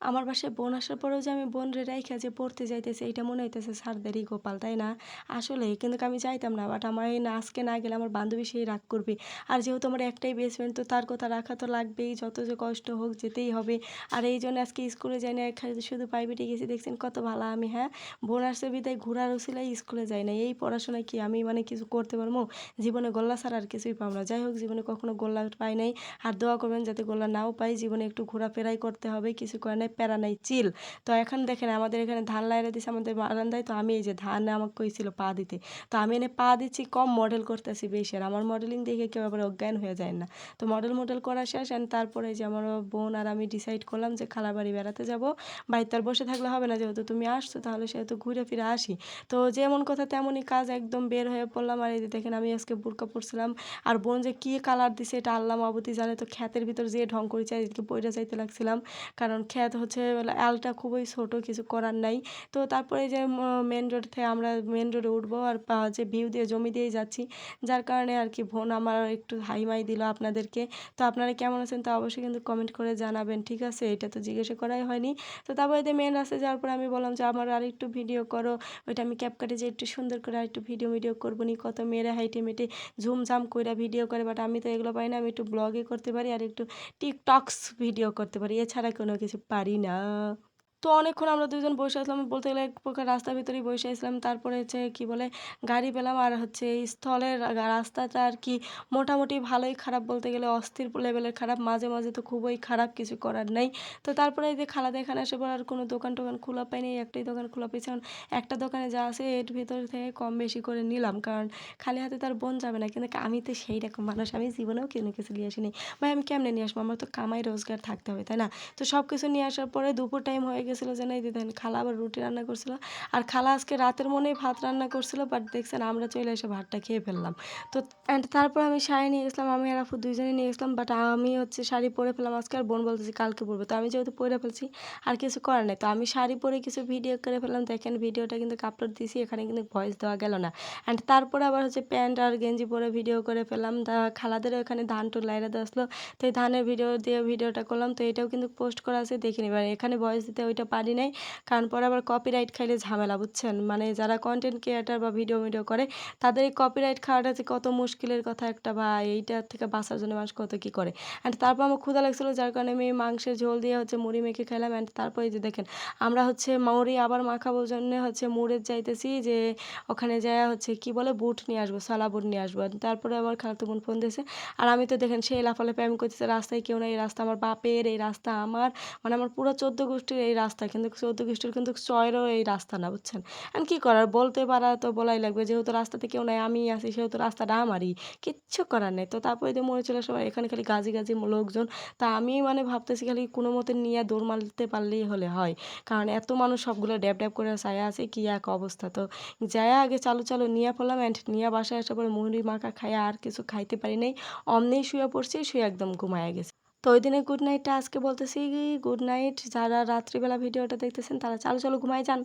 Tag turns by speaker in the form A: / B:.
A: আমার বাসায় বোন আসার পরেও যে আমি বোনরে রাইখা যে পড়তে যাইতেছে এটা মনে হইতেছে স্যারদেরই গোপাল, তাই না? আসলেই কিন্তু আমি যাইতাম না বাট আমার এই না, আজকে না গেলে আমার বান্ধবী সেই রাগ করবে। আর যেহেতু আমার একটাই বেসমেন্ট তো তার কথা রাখা তো লাগবেই, যত যে কষ্ট হোক যেতেই হবে। আর এই জন্য আজকে স্কুলে যাই না শুধু প্রাইভেটে গেছি, দেখছেন কত ভালো আমি হ্যাঁ? বোন আসছে বিদায় ঘোরার উছিলাই স্কুলে যাই না এই পড়াশোনায় কি আমি মানে কিছু করতে পারব? জীবনে গোল্লা ছাড়া আর কিছুই পাবো না। যাই হোক, জীবনে কখনো গোল্লা পাই নাই। আর দোয়া করবেন যাতে গোল্লা নাও পাই। জীবনে একটু ঘোরাফেরাই করতে হবে, কিছু করে নাই। প্যারা নাই, চিল। তো এখন দেখেন আমাদের এখানে ধান লাইরা দিছে আমাদের বারান্দায়, তো আমি এই যে ধান আমাকে কইছিল পা দিতে। তো আমি এনে পা দিচ্ছি কম মডেল করতেছি বেশি, আর আমার মডেলিং দেখে কেউ আবার অজ্ঞান হয়ে যায় না। তো মডেল মডেল করা শেষ, and তারপরে যে আমার বোন আর আমি ডিসাইড করলাম যে খালা বাড়ি বেড়াতে যাব। বাড়িতে আর বসে থাকলে হবে না, যেহেতু তুমি আসছো, তাহলে সেহেতু ঘুরে ফিরে আসি। তো যেমন কথা তেমনই কাজ একদম বের হয়ে পড়লাম, আর এই যে দেখেন আমি আজকে বুরকা পরছিলাম। আর বোন যে কী কালার দিছে এটা আল্লাহ মাবুতি জানে, তো খ্যাতের ভিতর যে ঢং করেছে আর চারিদিকে পইরা যাইতে লাগছিলাম। কারণ খ্যাত হচ্ছে আলটা খুবই ছোট, কিছু করার নাই। তো তারপরে যে মেন রোড থেকে আমরা মেন রোডে উঠবো আর যে ভিউ দিয়ে, জমি দিয়েই যাচ্ছি। যার কারণে আর কি বোন আমার একটু হাইমাই দিল আপনাদেরকে। তো আপনারা কেমন আছেন তা অবশ্যই কিন্তু কমেন্ট করে জানাবেন, ঠিক আছে? এটা তো জিজ্ঞাসা করাই হয়নি। তো তারপরে যে মেন রাস্তায় যাওয়ার পরে আমি বললাম যে, আমার আর একটু ভিডিও করো। ওইটা আমি ক্যাপকাটে যে একটু সুন্দর করে একটু ভিডিও ভিডিও করব নি। কত মেয়েরা হাইটে মেটে ঝুমঝাম কইরা ভিডিও করে বাট আমি তো এগুলো পারি না। আমি একটু ব্লগে করতে পারি আর একটু টিকটক্স ভিডিও করতে পারি। এছাড়া কোনো কিছু পারি না তো অনেকক্ষণ আমরা দুজন বসে আসলাম। বলতে গেলে এক প্রকার রাস্তার ভিতরেই বসে আসলাম। তারপরে হচ্ছে কি বলে, গাড়ি পেলাম আর হচ্ছে এই স্থলের রাস্তাটা আর কি মোটামুটি ভালোই খারাপ বলতে গেলে অস্থির লেভেলের খারাপ। মাঝে মাঝে তো খুবই খারাপ কিছু করার নেই। তো তারপরে এই যে খালাদা এখানে আসে পর আর কোনো দোকান টোকান খোলা পাইনি, একটাই দোকান খোলা পেয়েছে। কারণ একটা দোকানে যা আছে এর ভিতর থেকে কম বেশি করে নিলাম। কারণ খালি হাতে তার বোন যাবে না। কিন্তু আমি তো সেই রকম মানুষ। আমি জীবনেও কোনো কিছু নিয়ে আসিনি। ভাই, আমি কেমনে নিয়ে আসব? আমার তো কামাই, রোজগার থাকতে হবে, তাই না? তো সব কিছু নিয়ে আসার পরে দুপুর টাইম হয়ে গেছিল যে নাই দিতেন খালা আবার রুটি রান্না করছিল। আর খালা আজকে রাতের মনেই ভাত রান্না করছিল বাট দেখছেন আমরা চলে এসে ভাতটা খেয়ে ফেললাম। তো অ্যান্ড তারপর আমি শাড়ি নিয়ে গেছিলাম, আমি আর আপু দুইজনে নিয়ে গেছিলাম বাট আমি হচ্ছে শাড়ি পরে ফেলাম আজকে আর বোন বলতেছি কালকে পরবো। তো আমি যেহেতু পরে ফেলছি, আর কিছু করার নেই। তো আমি শাড়ি পরে কিছু ভিডিও করে ফেললাম, দেখেন ভিডিওটা কিন্তু আপলোড দিয়েছি এখানে কিন্তু ভয়েস দেওয়া গেল না। অ্যান্ড তারপরে আবার হচ্ছে প্যান্ট আর গেঞ্জি পরে ভিডিও করে ফেললাম, তা খালাদের ওখানে ধান টুন লাইরা দিয়ে আসলো। তো এই ধানের ভিডিও দিয়ে ভিডিওটা করলাম, তো এটাও কিন্তু পোস্ট করা আছে, দেখে নিবেন। এখানে ভয়েস দিতে ওইটা পারি নাই। কারণ পরে আবার কপিরাইট খাইলে ঝামেলা, বুঝছেন? মানে যারা কন্টেন্ট ক্রিয়েটার বা ভিডিও ভিডিও করে, তাদের এই কপিরাইট খাওয়াটা যে কত মুশকিলের কথা একটা বা এইটার থেকে বাঁচার জন্য মানুষ কত কী করে? অ্যান্ড তারপর আমার ক্ষুধা লাগছিল, যার কারণে আমি মাংসের ঝোল দিয়ে হচ্ছে মুড়ি মেখে খেলাম অ্যান্ড তারপরে যে দেখেন, আমরা হচ্ছে মুড়ি আবার মাখাবোর জন্য হচ্ছে মুড়ের যাইতেছি যে, ওখানে যায় হচ্ছে কি বলে, বুট নিয়ে আসব সালা বুট নিয়ে আসব। তারপরে আবার খালাতো বোন ফোন দিয়েছে আর আমি তো দেখেন, সেই লাফালাফি আমি করতেছি, রাস্তায় কেউ না এই রাস্তা আমার বাপের, এই রাস্তা আমার। মানে আমার পুরো চোদ্দ গোষ্ঠীর এই রাস্তা কিন্তু চোদ্দ গোষ্ঠীর কিন্তু চয়েরও এই রাস্তা না, বুঝছেন? আর কী করার? বলতে পারা তো বলাই লাগবে, যেহেতু রাস্তাতে কেউ নাই আমি আছি, সেহেতু রাস্তাটা আমারই। কিচ্ছু করার নেই। তো তারপরে যে মনে চলে সবাই, এখানে খালি গাজি গাজি লোকজন। তা আমি মানে ভাবতেছি খালি কোনো মতে নিয়ে দৌড় মারতে পারলেই হলে হয়। কারণ এত মানুষ সবগুলো ড্যাব ড্যাব করে ছায়া আছে, কি এক অবস্থা? তো যায় আগে চালু চালু নিয়ে পড়লাম অ্যান্ড নিয়ে বাসায় আসার পরে মুড়ি, মাখা খাইয়া আর কিছু খাইতে পারি নাই। অমনেই শুয়ে পড়ছি, শুয়ে একদম ঘুমায়া গেছে। তো ওই দিনে গুড নাইটটা আজকে বলতেছি। গুড নাইট যারা রাত্রিবেলা ভিডিওটা দেখতেছেন, তারা চালু চালু ঘুমায় যান।